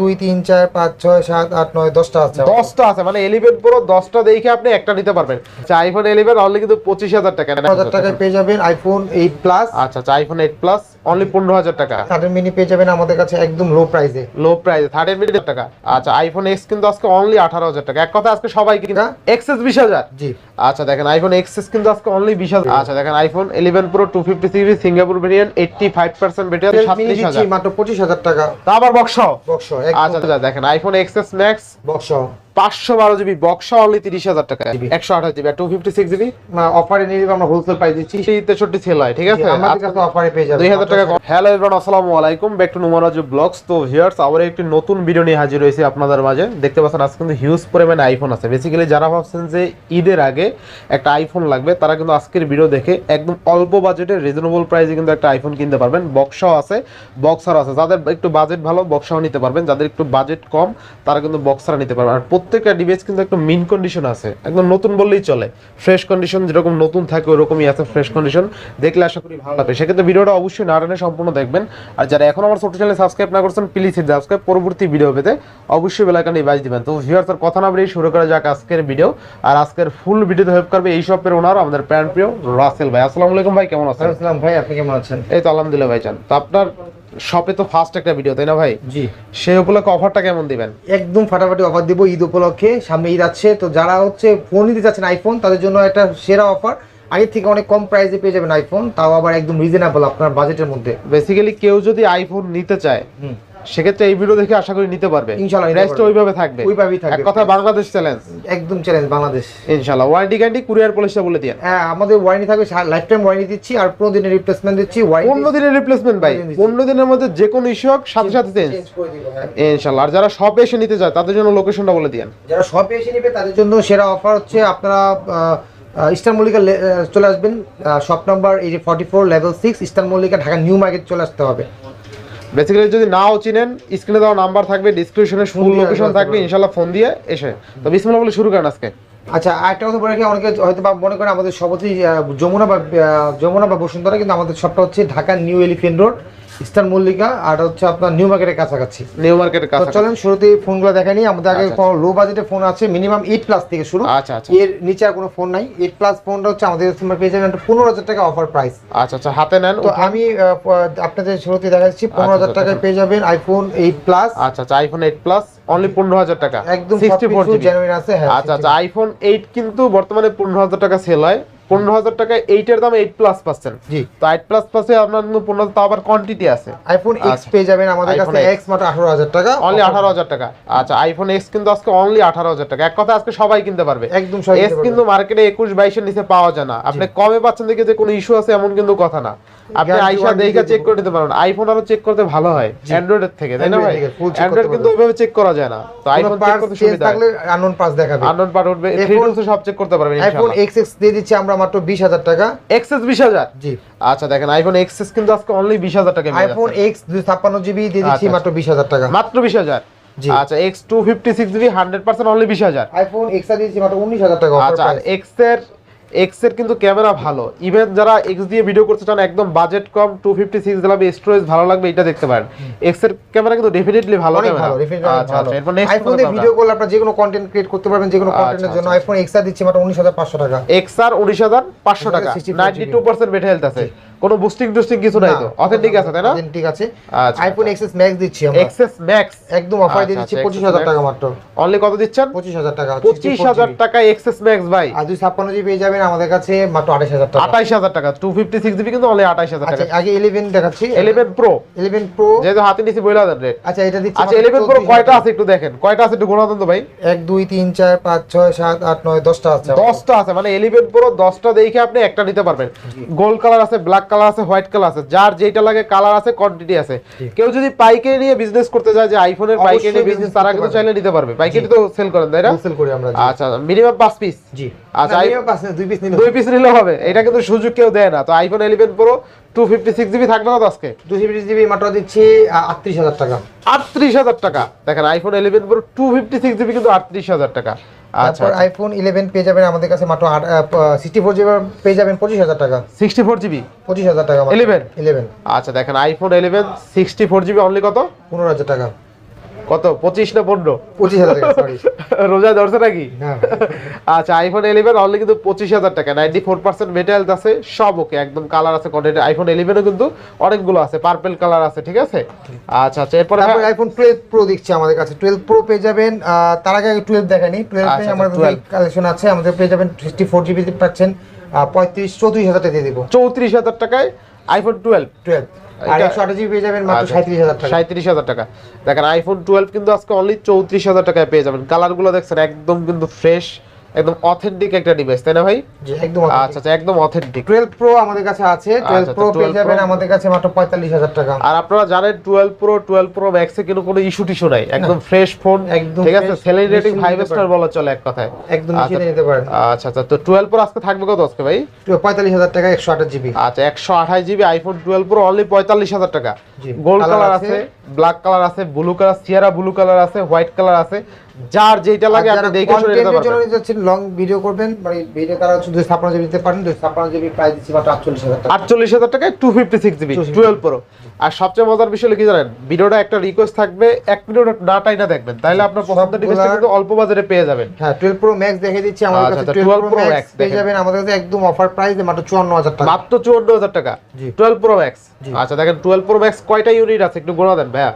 দুই তিন চার পাঁচ ছয় সাত আট নয় দশটা আছে দশটা আছে মানে ইলেভেন প্রো দশটা দেখে আপনি একটা নিতে পারবেন। আইফোন ইলেভেন অনলি কিন্তু পঁচিশ হাজার টাকা হাজার টাকায় পেয়ে যাবেন আইফোন এইট প্লাস আচ্ছা আচ্ছা আইফোন এইট প্লাস অনলি পনেরো হাজার টাকা। থার্টিন মিনি পেয়ে যাবেন আমাদের কাছে একদম লো প্রাইসে লো প্রাইস থার্টি মিনিট টাকা। আচ্ছা আইফোন এক্স কিন্তু আজকে অনলি আঠারো হাজার টাকা। এক কথা আজকে সবাই কিনা এক্সএস বিশ হাজার। জি। আচ্ছা দেখেন আইফোন এক্সএস কিন্তু আজকে অনলি বিশ হাজার। আচ্ছা দেখেন iPhone eleven pro two fifty GB Singapore variant eighty five percent battery মাত্র পঁচিশ হাজার টাকা। আবার বক্স বক্স আচ্ছা আচ্ছা দেখেন আইফোন এক্সএস ম্যাক্স বক্স পাঁচশো বারো জিবি বক্স অনলি তিরিশ হাজার টাকা। একশো আঠাশ GB. Two fifty six GB. অফারে নিয়ে আমরা হোলসেল প্রাইস দিচ্ছি। তেষট্টি সেল হয় ঠিক আছে? আমাদের কাছে অফারে পেয়ে যাবেন। দুই হাজার টাকা হ্যালো এভরিওয়ান আসসালামু আলাইকুম। ব্যাক টু নুমারাজ ব্লগস তো ভিউয়ার্স আবার একটি নতুন ভিডিও নিয়ে হাজির হয়েছি আপনাদের মাঝে। দেখতে পাচ্ছেন আজকে কিন্তু হিউজ পরিমাণে আইফোন আছে। বেসিক্যালি যারা ভাবছেন যে ঈদের আগে একটা আইফোন লাগবে তারা কিন্তু আজকের ভিডিও দেখে একদম অল্প বাজেটে রিজনেবল প্রাইসে কিন্তু একটা আইফোন কিনতে পারবেন। বক্সাও আছে বক্সার আছে। যাদের একটু বাজেট ভালো বক্সাও নিতে পারবেন। যাদের একটু বাজেট কম তারা কিন্তু বক্সার নিতে পারবেন। আর প্রত্যেকটা ডিভাইস কিন্তু একটু মিন কন্ডিশন আছে। একদম নতুন বললেই চলে। ফ্রেশ কন্ডিশন যেরকম নতুন থাকে ওরকমই আছে ফ্রেশ কন্ডিশন দেখলে আশা করি ভালো লাগবে। সেক্ষেত্রে ভিডিওটা অবশ্যই না টেনে সম্পূর্ণ দেখবেন। আর যারা এখন আমার ছোট চ্যানেল সাবস্ক্রাইব না করছেন প্লিজ সাবস্ক্রাইব পরবর্তী ভিডিও পেতে অবশ্যই বেলাকানি বাজ দিবেন। তো ভিউয়ার্স আর কথা না বেরিয়ে শুরু করা যাক আজকের ভিডিও আর আজকের ফুল ভিডিওতে হেল্প করবে এই শপের ওনার আমাদের প্যান প্রিয় রাসেল ভাই। আসসালামু আলাইকুম ভাই কেমন আছেন? আসসালাম ভাই আপনি কেমন আছেন? এই তো আলহামদুলিল্লাহ ভাই চান তো আপনার শপে তো ফার্স্ট একটা ভিডিও তাই না ভাই? জি। সেই উপলক্ষে অফারটা কেমন দিবেন? একদম ফাটাফাটি অফার দিব ঈদ উপলক্ষে সামনে ঈদ আছে। তো যারা হচ্ছে ফোন নিতে চাচ্ছেন আইফোন তাদের জন্য একটা সেরা অফার আগের থেকে অনেক কম প্রাইসে পেয়ে যাবেন আইফোন তাও আবার একদম রিজনেবল আপনার বাজেটের মধ্যে। বেসিক্যালি কেউ যদি আইফোন নিতে চায় হুম। সেক্ষেত্রে এই ভিডিও দেখে আশা করি নিতে পারবে। ইনশাআল্লাহ প্রাইসটা ওইভাবে থাকবে। ওইভাবেই থাকবে। এক কথা বাংলাদেশ চ্যালেঞ্জ একদম চ্যালেঞ্জ বাংলাদেশ। ইনশাআল্লাহ। ওয়ারেন্টি গ্যারান্টি কুরিয়ার পলিসিটা বলে দিয়ে হ্যাঁ আমাদের ওয়ারেন্টি থাকবে। লাইফ টাইম ওয়ারেন্টি দিচ্ছি আর পনেরো দিনের রিপ্লেসমেন্ট দিচ্ছি। পনেরো ওয়ারেন্টি দিনের রিপ্লেসমেন্ট ভাই। দিচ্ছি। পনেরো দিনের মধ্যে যে কোনো ইস্যু হোক সাথে সাথে চেঞ্জ হ্যাঁ। ইনশাআল্লাহ। আর যারা শপে এসে নিতে চায় তাদের জন্য লোকেশনটা বলে দিয়েন। যারা শপে এসে নেবে তাদের জন্য সেরা অফার হচ্ছে আপনারা ইস্টার মল্লিকা চলে আসবেন। শপ নাম্বার এই যে forty four level six Eastern Mallika Dhaka new market চলে আসতে হবে। বেসিক্যালি যদি নাও চিনেন স্ক্রিনে দেওয়া নাম্বার থাকবে ডিসক্রিপশনে ফুল লোকেশন থাকবে ইনশাল্লাহ ইনশাআল্লাহ ফোন দিয়ে এসে। তো বিসমিল্লাহ বলে শুরু করেন আজকে। আচ্ছা আরেকটা কথা বলে অনেকে হয়তো বা মনে করেন আমাদের সবচেয়ে যমুনা বা যমুনা বা বসুন্ধরা কিন্তু আমাদের সবটা হচ্ছে Dhaka new elephant road. Eastern Mallika আর হচ্ছে আপনার নিউ মার্কেটের কাছাকাছি। নিউ মার্কেটের কাছে চলেন শুরুতে ফোনগুলো দেখে নিই। আমাদের আগে আচ্ছা, লো বাজেটের ফোন আছে মিনিমাম এইট প্লাস থেকে শুরু। আচ্ছা আচ্ছা। এর নিচে আর কোনো ফোন নাই। এইট প্লাস ফোনটা হচ্ছে আমাদের তোমার পেয়ে যাবেন পনেরো হাজার টাকা অফার প্রাইস আচ্ছা আচ্ছা হাতে নেন তো আমি আপনাদের শুরুতে দেখাচ্ছি পনেরো হাজার আচ্ছা, টাকায় পেয়ে যাবেন আইফোন এইট প্লাস আচ্ছা আচ্ছা আইফোন এইট প্লাস অনলি পনেরো হাজার টাকা। একদম সিক্সটি ফোর জেনুইন আছে হ্যাঁ আচ্ছা আচ্ছা আইফোন এইট কিন্তু বর্তমানে পনেরো হাজার টাকা সেল হয়। পনেরো হাজার টাকা এইটার দাম এইট প্লাস পাচ্ছেন। জি। তো এইট প্লাস আপনার পনেরো তো আবার কোয়ান্টিটি আছে। আইফোন এক্স আচ্ছা। পেয়ে যাবেন আমাদের কাছে। এক্স মাত্র আঠারো হাজার টাকা। অনলি আঠারো হাজার টাকা। আচ্ছা আইফোন এক্স কিন্তু আজকে অনলি আঠারো হাজার টাকা। এক কথা আজকে সবাই কিনতে পারবে। একদম পারবে। কিন্তু মার্কেটে একুশ বাইশের নিচে পাওয়া যায় না। আপনি কমে পাচ্ছেন দেখে যে কোনো ইস্যু আছে এমন কিন্তু কথা না। আপনি আইসা দেখে চেক। করে নিতে পারবেন। আইফোন আরও চেক করতে ভালো হয় অ্যান্ড্রয়েড এর থেকে তাই না ভাই? অ্যান্ড্রয়েড কিন্তু ওইভাবে চেক করা যায় না। তো আইফোন চেক করতে সুবিধা থাকলে আননোন পাস দেখাবে। আননোন পার্ট উঠবে থ্রি টুলসে সব চেক করতে পারবেন আইফোন এক্স এক্স দিয়ে দিচ্ছি আমরা মাত্র বিশ হাজার টাকা। এক্সএস বিশ হাজার? জি। আচ্ছা দেখেন আইফোন এক্সএস কিন্তু আজকে অনলি বিশ হাজার টাকা আইফোন এক্স দুই ছাপ্পান্ন জিবি দিয়ে দিচ্ছি আচ্ছা, মাত্র বিশ হাজার টাকা। মাত্র বিশ হাজার? জি। আচ্ছা X two fifty six GB hundred percent only বিশ হাজার। আইফোন এক্স দিয়েছি মাত্র উনিশ হাজার টাকা আচ্ছা আর এক্সের এক্সের কিন্তু ক্যামেরা ভালো। ইভেন যারা এক্স দিয়ে ভিডিও করতে চান একদম বাজেট কম টু ফিফটি সিক্স দিলাম স্টোরেজ ভালো লাগবে এটা দেখতে পারেন। এক্সের ক্যামেরা কিন্তু ডেফিনেটলি ভালো ক্যামেরা। অনেক আচ্ছা আচ্ছা এরপর নেক্সট আইফোন দিয়ে ভিডিও করলে আপনারা যে কোনো কন্টেন্ট ক্রিয়েট করতে পারবেন যে কোনো কন্টেন্টের জন্য আচ্ছা। আইফোন এক্স দিচ্ছি মাত্র উনিশ হাজার পাঁচশো টাকা। এক্স আর উনিশ হাজার পাঁচশো টাকা। 64 নাইনটি টু পার্সেন্ট বেটে হেলথ আছে। কোনো বুস্টিং টুস্টিং কিছু নাই তো। অথেন্টিক আছে তাই না? ঠিক আছে। আইফোন এক্সএস ম্যাক্স দিচ্ছি আমরা। এক্সএস ম্যাক্স একদম অফার দিয়ে আচ্ছা, দিচ্ছি আচ্ছা, হাজার XS টাকা মাত্র। অনলি কত দিচ্ছেন? পঁচিশ হাজার টাকা পঁচিশ হাজার টাকা এক্সএস ম্যাক্স ভাই। আর দুই ছাপ্পান্ন জিবি পেয়ে যাবেন আমাদের কাছে মাত্র আঠাশ হাজার টাকা। আঠাইশ হাজার টাকা টু ফিফটি সিক্স জিবি কিন্তু অনলি আঠাইশ হাজার আচ্ছা টাকা। আগে ইলেভেন দেখাচ্ছি। ইলেভেন প্রো ইলেভেন প্রো যেহেতু হাতে নিচে বইলা দেন রেট আচ্ছা এটা দিচ্ছি আচ্ছা মাত্র ইলেভেন প্রো কয়টা আছে একটু দেখেন। কয়টা আছে একটু গোনা দেন তো ভাই। এক দুই তিন চার পাঁচ ছয় সাত আট নয় দশটা আছে। দশটা আছে মানে ইলেভেন প্রো দশটা দেখে আপনি একটা নিতে পারবেন। গোল্ড কালার আছে ব্ল্যাক কালার আছে হোয়াইট কালার আছে। যার যেটা লাগে কালার আছে কোয়ান্টিটি আছে। কেউ যদি পাইকারি নিয়ে বিজনেস করতে যায় যে আইফোনের পাইকারি নিয়ে বিজনেস তারা কিন্তু চাইলে নিতে পারবে। পাইকারি তো সেল করেন তাই না? হোলসেল করি আমরা আচ্ছা মিনিমাম পাঁচ পিস জি। আচ্ছা, আচ্ছা আই- পাঁচ না, দুই পিস নিলে দুই পিস নিলে হবে। এটা কিন্তু সুযোগ কেউ দেয় না। তো iPhone eleven pro two fifty six GB থাকবে না তো আজকে? দুই জিবি জিবি মাত্র দিচ্ছি আটত্রিশ হাজার টাকা। আটত্রিশ হাজার টাকা। দেখেন iPhone eleven pro two fifty six GB কিন্তু আটত্রিশ হাজার টাকা। আচ্ছা তারপর আইফোন ইলেভেন পেয়ে যাবেন আমাদের কাছে মাত্র সিক্সটি ফোর জিবি পেয়ে যাবেন পঁচিশ হাজার টাকা। সিক্সটি ফোর জিবি পঁচিশ হাজার টাকা 11? ইলেভেন আচ্ছা দেখেন iPhone eleven sixty four GB only কত? পনেরো হাজার টাকা। কত? পঁচিশ না পনেরো? পঁচিশ হাজার রোজা ধরছে নাকি? আচ্ছা আইফোন ইলেভেন অনলি কিন্তু পঁচিশ হাজার টাকা। নাইনটি ফোর পার্সেন্ট মেটেরিয়াল আছে সব ওকে একদম কালার আছে কোয়ান্টিটি আইফোন ইলেভেনও কিন্তু অনেকগুলো আছে পার্পেল কালার আছে ঠিক আছে? আচ্ছা আচ্ছা এরপরে আইফোন টুয়েলভ প্রো দিচ্ছে আমাদের কাছে। টুয়েলভ প্রো পেয়ে যাবেন তার আগে টুয়েলভ দেখানি। টুয়েলভ আমাদের কালেকশন আছে আমাদের পেয়ে যাবেন সিক্সটি ফোর জিবি পাচ্ছেন পঁয়ত্রিশ চৌত্রিশ হাজার টাকা দিয়ে দিব। চৌত্রিশ হাজার টাকায় আইফোন টুয়েলভ টুয়েলভ আর পেয়ে যাবেন মাত্র আচ্ছা। টাকা। দেখেন আইফোন টুয়েলভ কিন্তু আজকে অনলি চৌত্রিশ হাজার টাকায় পেয়ে যাবেন। কালারগুলো দেখছেন একদম কিন্তু ফ্রেশ একদম অথেন্টিক একটা ডিভাইস তাই না ভাই? জি একদম আচ্ছা আচ্ছা একদম অথেন্টিক টুয়েলভ প্রো আমাদের কাছে আছে টুয়েলভ আচ্ছা, প্রো পেয়ে যাবেন আমাদের কাছে মাত্র পঁয়তাল্লিশ হাজার টাকা। আর আপনারা জানেন টুয়েলভ প্রো টুয়েলভ প্রো ম্যাক্সে কিন্তু কোনো ইস্যু টিস্যু নাই। একদম ফ্রেশ ফোন একদম ঠিক আছে? সেলিং রেটিং নিশ্চিন্তে ফাইভ নিতে স্টার বলা চলে এক কথায়। একদম আচ্ছা। নিচে নিতে পারেন। আচ্ছা আচ্ছা তো টুয়েলভ প্রো আজকে থাকবে কত আজকে ভাই? পঁয়তাল্লিশ হাজার টাকা একশো আঠাশ জিবি আচ্ছা একশো আঠাশ GB iPhone twelve pro only পঁয়তাল্লিশ হাজার টাকা। জি। Gold colour. আছে। ব্ল্যাক কালার আছে blue colour sierra blue colour আছে হোয়াইট কালার আছে। যার যেটা লাগে আপনি দেখে শুনে নিতে পারবেন। নিতে যাচ্ছেন লং ভিডিও করবেন মানে ভিডিও তারা দুই ছাপ্পান্ন জিবি দিতে পারেন দুই ছাপ্পান্ন জিবি প্রাইস দিচ্ছি মাত্র আটচল্লিশ হাজার টাকা। আটচল্লিশ হাজার টাকায় two fifty six GB 256 twelve pro আর সবচেয়ে মজার বিষয় হলো কি জানেন ভিডিওটা একটা রিকোয়েস্ট থাকবে এক মিনিট ডাটাই না দেখবেন তাহলে আপনার পছন্দের ডিভাইসটা কিন্তু অল্প বাজারে পেয়ে যাবেন। হ্যাঁ টুয়েলভ প্রো ম্যাক্স দেখে দিচ্ছি আমাদের আচ্ছা, কাছে আচ্ছা, টুয়েলভ 12 প্রো ম্যাক্স পেয়ে যাবেন আমাদের কাছে একদম অফার প্রাইস মাত্র চুয়ান্ন হাজার টাকা। মাত্র চুয়ান্ন হাজার টাকা। জি। টুয়েলভ প্রো ম্যাক্স আচ্ছা দেখেন টুয়েলভ প্রো ম্যাক্স কয়টা ইউনিট আছে একটু গোনা দেন ভাইয়া।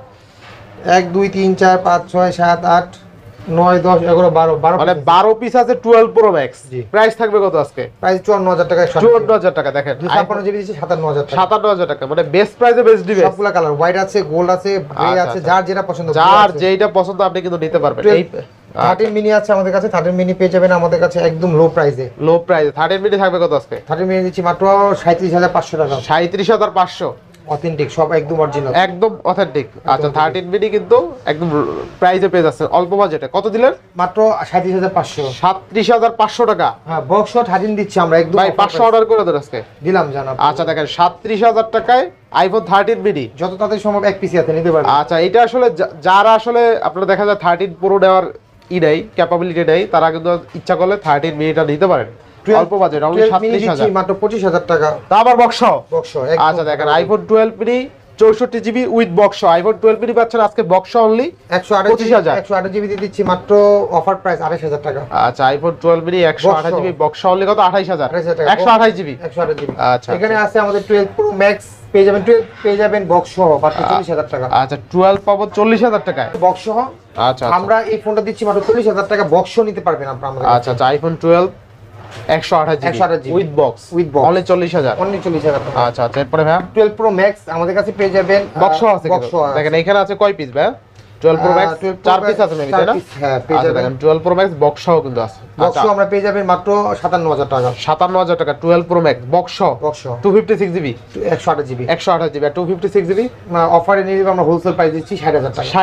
এক দুই তিন চার পাঁচ ছয় সাত আট নয় দশ এগারো বারো বারো মানে বারো পিস আছে টুয়েলভ প্রো ম্যাক্স প্রাইস থাকবে কত আজকে? প্রাইস চুয়ান্ন হাজার টাকা টাকা দেখেন। জিবি দিচ্ছি টাকা। মানে বেস্ট প্রাইসে বেস্ট ডিভাইস সবগুলা কালার হোয়াইট আছে গোল্ড আছে গ্রে আচ্ছা, আছে আচ্ছা। যার যেটা পছন্দ যার পছন্দ আপনি কিন্তু নিতে পারবেন। এই মিনি আছে আমাদের কাছে থার্টিন মিনি পেয়ে যাবেন আমাদের কাছে একদম লো প্রাইসে লো প্রাইস মিনিট থাকবে কত আজকে? মিনি দিচ্ছি মাত্র সাঁত্রিশ হাজার পাঁচশো টাকা। সাঁত্রিশ হাজার পাঁচশো। অথেন্টিক সব একদম অরিজিনাল একদম অথেন্টিক আচ্ছা থার্টিন মিনি কিন্তু একদম প্রাইসে পেয়ে যাচ্ছে অল্প বাজেটে কত দিলেন? মাত্র সাঁত্রিশ হাজার পাঁচশো। সাতত্রিশ হাজার পাঁচশো টাকা। হ্যাঁ বক্স থার্টিন দিচ্ছি আমরা একদম ভাই offer পাঁচশো price। অর্ডার করে দেন আজকে। দিলাম জানা আচ্ছা দেখেন সাতত্রিশ হাজার টাকায় আইফোন থার্টিন বিডি যত তাড়াতাড়ি সম্ভব এক পিসি আছে নিতে পারবেন। আচ্ছা এটা আসলে যারা আসলে আপনারা দেখা যায় থার্টিন প্রো নেওয়ার ই নেই ক্যাপাবিলিটি নেই তারা কিন্তু ইচ্ছা করলে থার্টিন মিনিটা নিতে পারেন। অল্প বাজেট অনলি 12 সাতত্রিশ দিচ্ছি হাজার। মাত্র পঁচিশ হাজার টাকা। তা আবার বক্স বক্স আচ্ছা দেখেন আইফোন মিনি চৌষট্টি GB with box iPhone twelve mini পাচ্ছেন আজকে বক্স অনলি একশো 25,000 একশো আঠাশ জিবি দিয়ে দিচ্ছি মাত্র অফার প্রাইস আঠাশ হাজার টাকা। আচ্ছা আইফোন টুয়েলভ মিনি একশো আঠাশ জিবি বক্স অনলি কত? আঠাইশ হাজার। টাকা। একশো আঠাশ জিবি একশো আঠাশ জিবি আচ্ছা, এখানে আছে আমাদের টুয়েলভ প্রো ম্যাক্স পেয়ে যাবেন টুয়েলভ পেয়ে যাবেন বক্স সহ মাত্র চল্লিশ হাজার টাকা। আচ্ছা টুয়েলভ পাবো চল্লিশ হাজার টাকায়। বক্স সহ আচ্ছা আচ্ছা। আমরা এই ফোনটা দিচ্ছি মাত্র চল্লিশ হাজার টাকা বক্স নিতে পারবেন আপনার আচ্ছা আচ্ছা আইফোন টুয়েলভ একশো আঠাশ একশো উইথ বক্স উইথ চল্লিশ হাজার। চল্লিশ হাজার আচ্ছা আচ্ছা এরপরে ভাই টুয়েলভ প্রো ম্যাক্স আমাদের কাছে পেয়ে যাবেন বক্সও আছে দেখেন এখানে আছে কয় পিস ভাই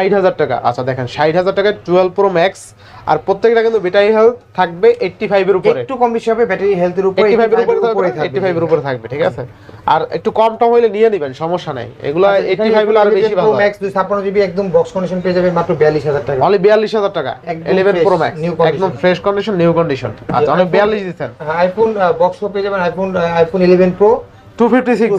নিয়ে টাকা। আচ্ছা দেখেন প্রো ম্যাক্স আর প্রত্যেকটা কিন্তু ব্যাটারি হেলথ থাকবে 85 এর একটু কম বেশি হবে ব্যাটারি হেলথের এর উপরে থাকবে ঠিক আছে? আর একটু কম টম হইলে নিয়ে নেবেন সমস্যা নাই। এগুলো আচ্ছা, এখানে 85 গুলো আর বেশি ভালো ম্যাক্স দুই ছাপ্পান্ন জিবি একদম বক্স কন্ডিশন পেয়ে যাবেন মাত্র বিয়াল্লিশ হাজার টাকা। অনলি 42000 টাকা। একদম 11 fresh, প্রো ম্যাক্স একদম ফ্রেশ কন্ডিশন নিউ কন্ডিশন আচ্ছা অনেক 42 দিচ্ছেন। আইফোন বক্স পেয়ে যাবেন আইফোন আইফোন ইলেভেন প্রো 256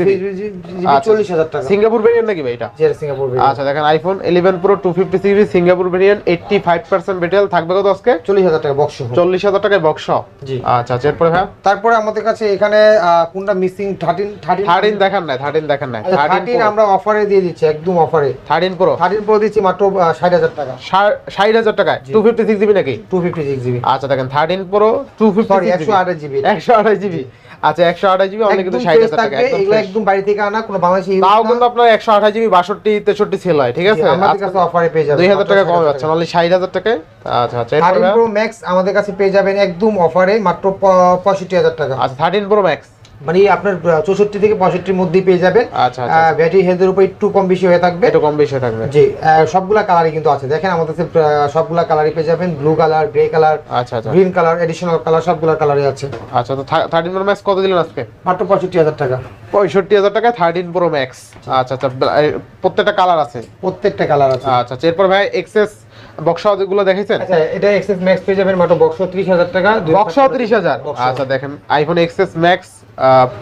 আচ্ছা। টাকা। সিঙ্গাপুর ভেরিয়েন্ট নাকি ভাই এটা? সিঙ্গাপুর আচ্ছা দেখেন iPhone 11 pro 256 Singapore variant 85% battery থাকবে কত আজকে? চল্লিশ হাজার টাকা বক্স 40000 টাকায় বক্স জি। আচ্ছা আচ্ছা এরপরে হ্যাঁ তারপরে আমাদের কাছে এখানে কোনটা মিসিং থার্টিন থার্টিন 13 দেখান নাই 13 দেখান নাই। 13 আমরা অফারে দিয়ে দিচ্ছি একদম অফারে 13 প্রো প্রো দিচ্ছি মাত্র ষাট হাজার টাকা। 60000 টাকায়? 256 জিবি নাকি? টু ফিফটি সিক্স জিবি আচ্ছা দেখেন প্রো জিবি আচ্ছা একশো আঠাশ জিবি অনেক কিন্তু একদম ষাট fresh হাজার টাকা এগুলো একদম বাড়ি থেকে আনা কোনো বাংলাদেশি তাও কিন্তু আপনার একশো আঠাশ জিবি বাষট্টি তেষট্টি সেল হয় ঠিক আছে? আমাদের কাছে অফারে পেয়ে যাবেন দুই হাজার টাকা কমে যাচ্ছে ষাট হাজার টাকায়? আচ্ছা আচ্ছা এরপরে থার্টিন প্রো ম্যাক্স আমাদের কাছে পেয়ে যাবেন একদম অফারে মাত্র পঁয়ষট্টি হাজার টাকা। আচ্ছা থার্টিন প্রো ম্যাক্স মানে আপনার চৌষট্টি থেকে পঁয়ষট্টির মধ্যেই পেয়ে যাবেন। আচ্ছা আচ্ছা ব্যাটারি হেলথের উপর একটু কম বেশি হয়ে থাকবে। একটু কম বেশি থাকবে। জি সবগুলা কালারই কিন্তু আছে। দেখেন আমাদের কাছে সবগুলা কালারই পেয়ে যাবেন। ব্লু কালার গ্রে কালার আচ্ছা আচ্ছা। গ্রিন কালার এডিশনাল কালার সবগুলা কালারই আছে। আচ্ছা তো থার্টিন প্রো ম্যাক্স কত দিলেন আজকে? মাত্র পঁয়ষট্টি হাজার টাকা। পঁয়ষট্টি হাজার টাকায় থার্টিন প্রো ম্যাক্স আচ্ছা আচ্ছা প্রত্যেকটা কালার আছে? প্রত্যেকটা কালার আছে। আচ্ছা আচ্ছা এরপর ভাই এক্সেস দেখেছেন আচ্ছা এটা এক্সেস ম্যাক্স পেয়ে যাবেন মাত্র বক্স ত্রিশ হাজার টাকা। দুই বক্স ত্রিশ হাজার? Box আচ্ছা দেখেন আইফোন এক্সএস ম্যাক্স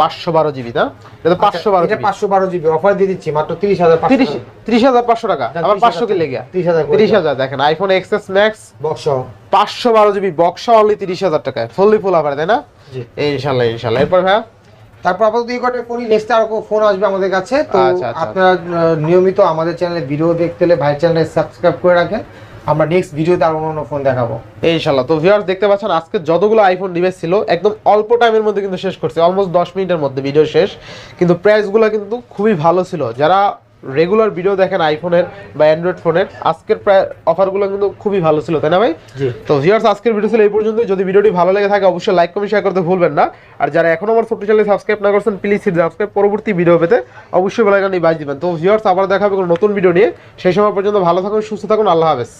পাঁচশো বারো জিবি না এটা পাঁচশো বারো এটা পাঁচশো বারো জিবি অফার দিয়ে দিচ্ছি মাত্র তিরিশ হাজার তিরিশ তিরিশ হাজার পাঁচশো টাকা? না, আবার পাঁচশো কি লেগে? তিরিশ হাজার তিরিশ হাজার দেখেন আইফোন এক্সএস ম্যাক্স বক্স পাঁচশো বারো জিবি বক্স অনলি তিরিশ হাজার টাকায়। ফুললি ফুল অফার তাই না? ইনশাল্লাহ ইনশাল্লাহ। এরপর ভাইয়া? তারপর আপাতত এই কটা ফোনই নেক্সট আর ফোন আসবে আমাদের কাছে। তো আচ্ছা, আচ্ছা। আপনারা নিয়মিত আমাদের চ্যানেলে ভিডিও দেখতে হলে ভাই চ্যানেলে সাবস্ক্রাইব করে রাখেন। আমরা নেক্সট ভিডিওতে আর অন্য ফোন দেখাবো। ইনশাল্লাহ তো ভিউয়ার্স দেখতে পাচ্ছেন আজকে যতগুলো আইফোন ডিভাইস ছিল একদম অল্প টাইমের মধ্যে কিন্তু শেষ করছে। অলমোস্ট দশ মিনিটের মধ্যে ভিডিও শেষ। কিন্তু প্রাইসগুলো কিন্তু খুবই ভালো ছিল। যারা রেগুলার ভিডিও দেখেন আইফোনের বা অ্যান্ড্রয়েড ফোনের আজকের প্রায় অফারগুলো কিন্তু খুবই ভালো ছিল তাই না ভাই? তো ভিউয়ার্স আজকের ভিডিও ছিল এই পর্যন্ত যদি ভিডিওটি ভালো লেগে থাকে অবশ্যই লাইক কমেন্ট শেয়ার করতে ভুলবেন না। আর যারা এখনও আমার ছোট্ট চ্যানেল সাবস্ক্রাইব না করছেন প্লিজ সাবস্ক্রাইব পরবর্তী ভিডিও পেতে অবশ্যই বেলাইকানি বাজ দিবেন। তো ভিউয়ার্স আবার দেখা হবে কোনো নতুন ভিডিও নিয়ে। সেই সময় পর্যন্ত ভালো থাকুন সুস্থ থাকুন। আল্লাহ হাফেজ।